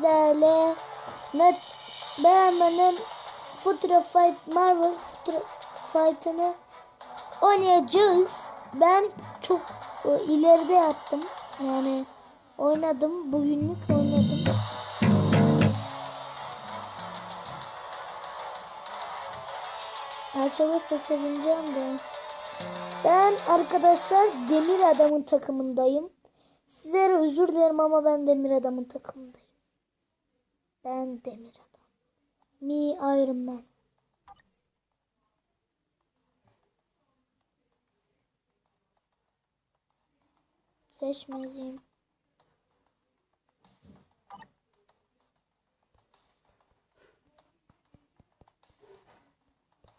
sizlerle net beğenmenin Future Fight Marvel Future Fight'ını oynayacağız. Ben çok e, ileride yaptım. Yani oynadım. Bugünlük oynadım. Açılırsa sevineceğim de. Ben arkadaşlar Demir Adam'ın takımındayım. Sizlere özür dilerim ama ben Demir Adam'ın takımındayım. Ben Demir Adam. Me Iron Man. Seçmeyeyim.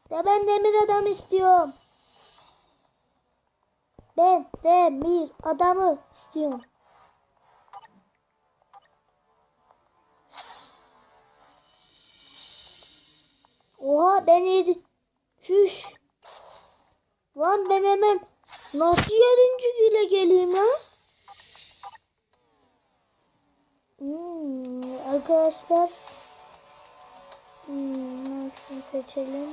Ya ben Demir Adam istiyorum. Ben demir adamı istiyorum. Oha ben yedi. Şuş. Lan ben hemen nasıl yedinci güle geleyim ha? Hmm, arkadaşlar. Hmm, hangisini seçelim?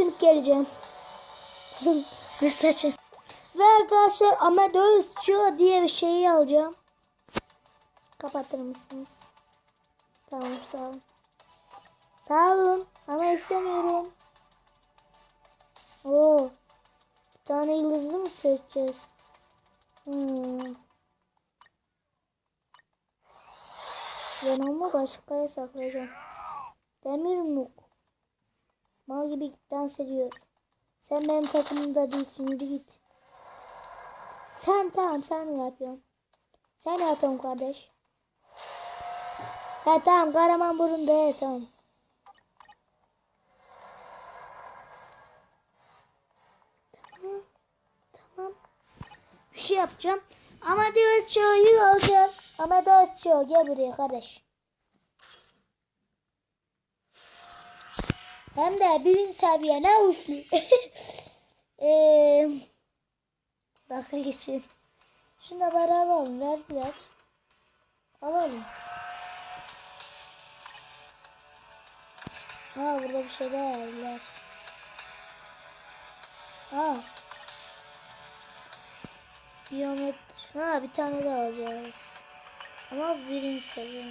Düşünüp geleceğim. Ve saçı. Ve arkadaşlar Amadeus Cho diye bir şeyi alacağım. Kapatır mısınız? Tamam sağ olun. Sağ olun ama istemiyorum. Oo. Bir tane yıldızlı mı seçeceğiz? Hmm. Ben onu başkaya saklayacağım. Demir nuk. Mal gibi dans ediyor. Sen benim takımımda değilsin yürü git. Sen tamam sen ne yapıyorsun? Sen ne yapıyorsun kardeş? Ha tamam Karaman burunda he tamam. Tamam. Tamam. Bir şey yapacağım. Ama Dios Çoğu'yu alacağız. Ama Dios Çoğu gel buraya kardeş. Hem de birinci seviye ne uçlu. Eee Dalga geçin. Şunu da bari alalım. Verdiler. Alalım. Ha burada bir şey daha verdiler. Ha. Biyometri. Ha bir tane daha alacağız. Ama birinci seviye.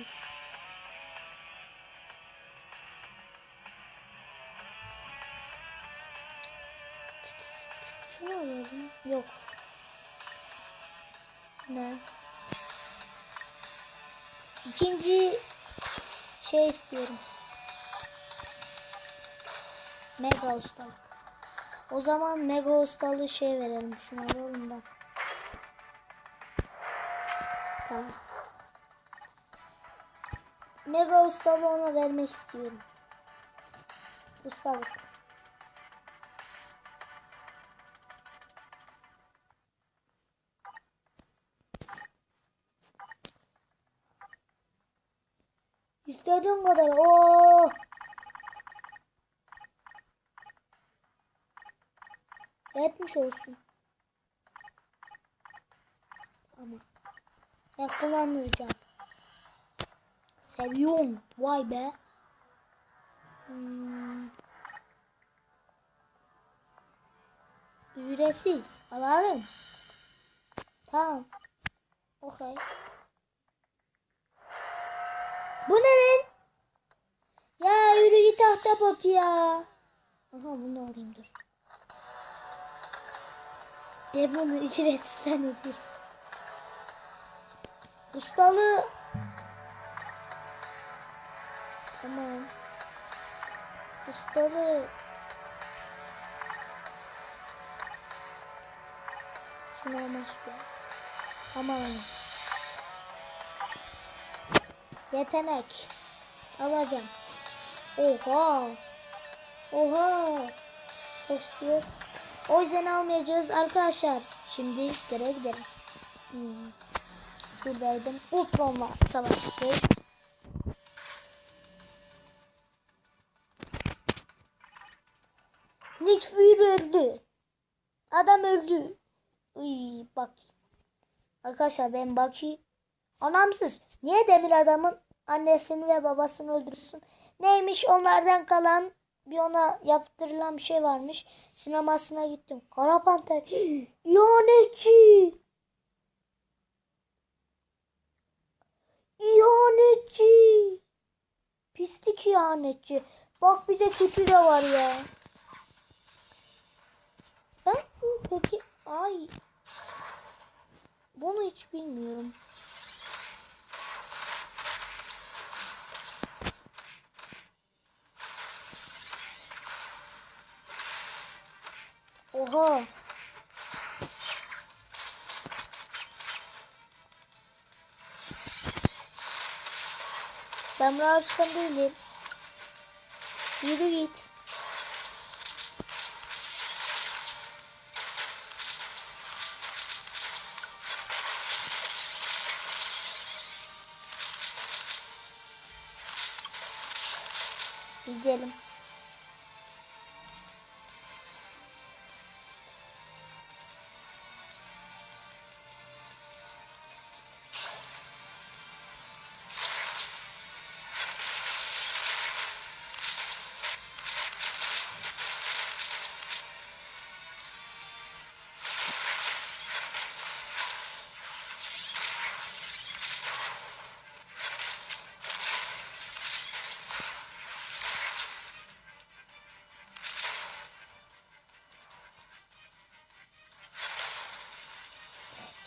Şunu alalım. Yok. Ne? İkinci şey istiyorum. Mega ustalık. O zaman mega ustalığı şey verelim. Şunu alalım da. Tamam. Mega ustalığı ona vermek istiyorum. Ustalık. Yetmiş olsun. Ama ya kullanacağım. Seviyorum. Vay be. Hmm. Ücretsiz. Alalım. Tamam. Okey. Bu ne lan? Ya yürü git ahtapot ya. Aha bunu alayım dur. Bunu ücretsiz zannediyorum. Ustalı. Tamam. Ustalı. Şunu almak istiyorum. Tamam. Yetenek. Alacağım. Oha. Oha. Çok istiyor. O yüzden almayacağız arkadaşlar. Şimdi geriye gidelim. Hmm. Şuradaydım. Uf bomba savaştı. Nick Fury öldü. Adam öldü. Uy, bak. Arkadaşlar ben Baki. Anamsız. Niye demir adamın annesini ve babasını öldürsün? Neymiş onlardan kalan bir ona yaptırılan bir şey varmış. Sinemasına gittim. Kara Panter. İhanetçi. İhanetçi. Pislik ihanetçi. Bak bir de kötü de var ya. Ben peki ay bunu hiç bilmiyorum. Oha. Ben buna alışkın değilim. Yürü git. Gidelim.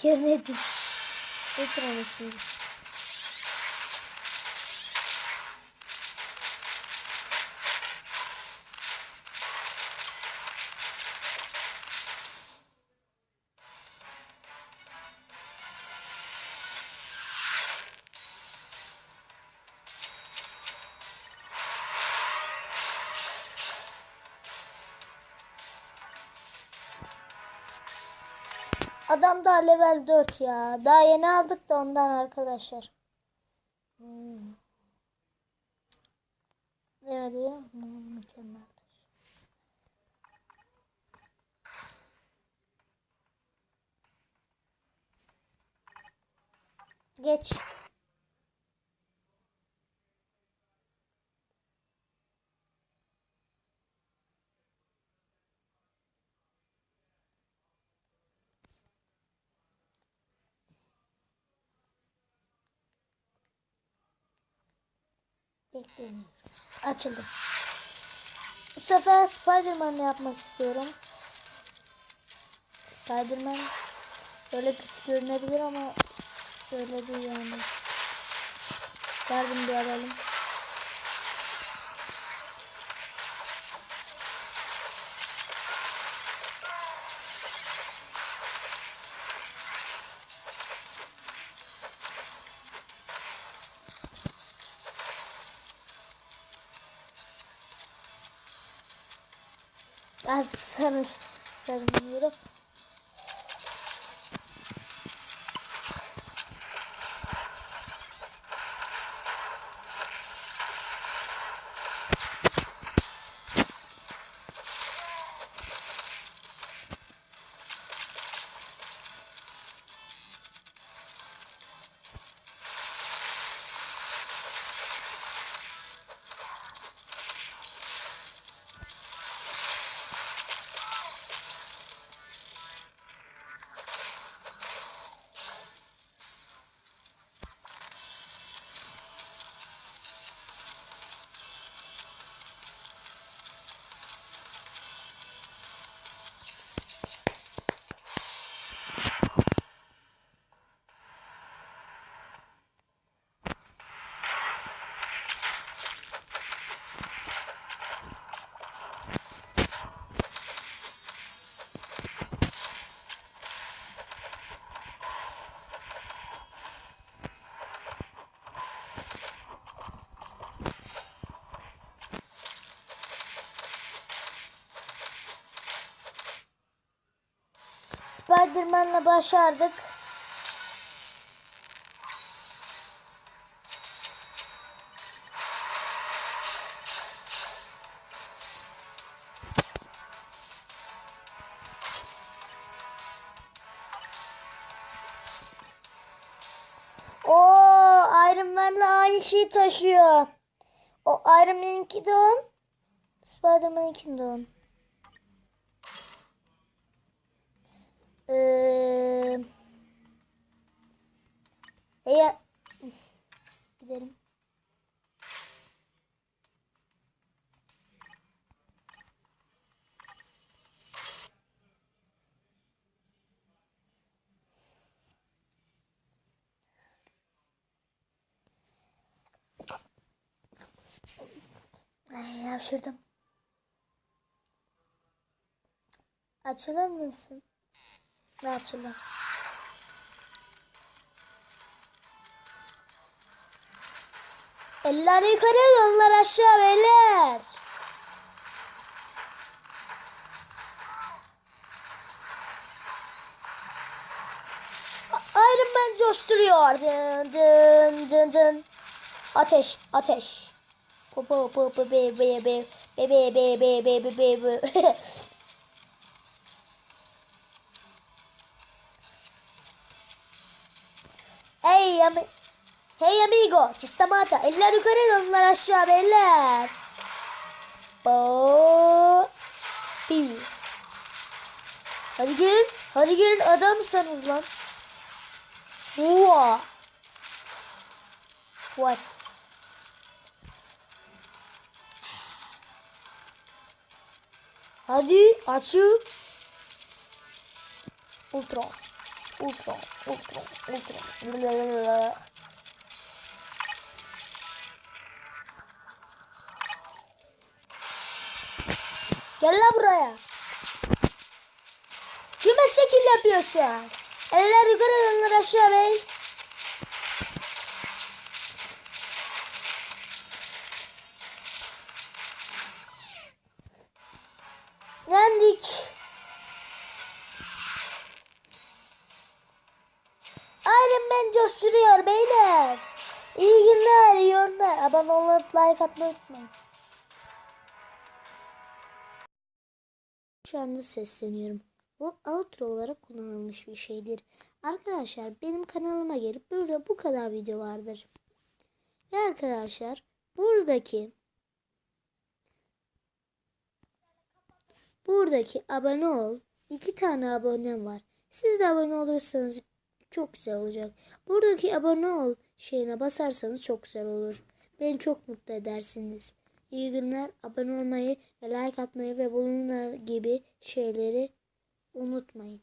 Görmedim. Ekranı şimdi. Adam da level 4 ya. Daha yeni aldık da ondan arkadaşlar. Hmm. Evet ya. Hmm, mükemmeldir. Geç. Bekleniyorum. Açıldı. Bu sefer Spider-Man yapmak istiyorum. Spider-Man böyle kötü görünebilir ama öyle değil yani. Yardım bir alalım. Das ist es nicht wissen würde. Spiderman'la başardık. Spiderman'le aynı şeyi taşıyor. O Iron Man'inki de on. Spiderman'inki de on. Ee, hey, gidelim. Ay hapşırdım. Açılır mısın? Ne açılır? Eller yukarı yollar aşağı beyler. Iron Man coşturuyor. Dın dın dın dın. Ateş, ateş. Po po po po be be be be be be be be be be çistamata. Eller yukarı, onlar aşağı beyler. Bo. Hadi gelin. Hadi gelin adamsanız lan. Wow. What? Hadi açık. Ultra. Ultra. Ultra. Ultra. Gel lan buraya. Kime şekil yapıyorsun? Eller yukarı eller aşağı bey. Yendik. Iron Man coşturuyor beyler. İyi günler, iyi günler. Abone olup like atmayı unutmayın. Şu anda sesleniyorum. Bu outro olarak kullanılmış bir şeydir. Arkadaşlar benim kanalıma gelip burada bu kadar video vardır. Ve arkadaşlar buradaki buradaki abone ol. iki tane abonem var. Siz de abone olursanız çok güzel olacak. Buradaki abone ol şeyine basarsanız çok güzel olur. Beni çok mutlu edersiniz. İyi günler. Abone olmayı ve like atmayı ve bunlar gibi şeyleri unutmayın.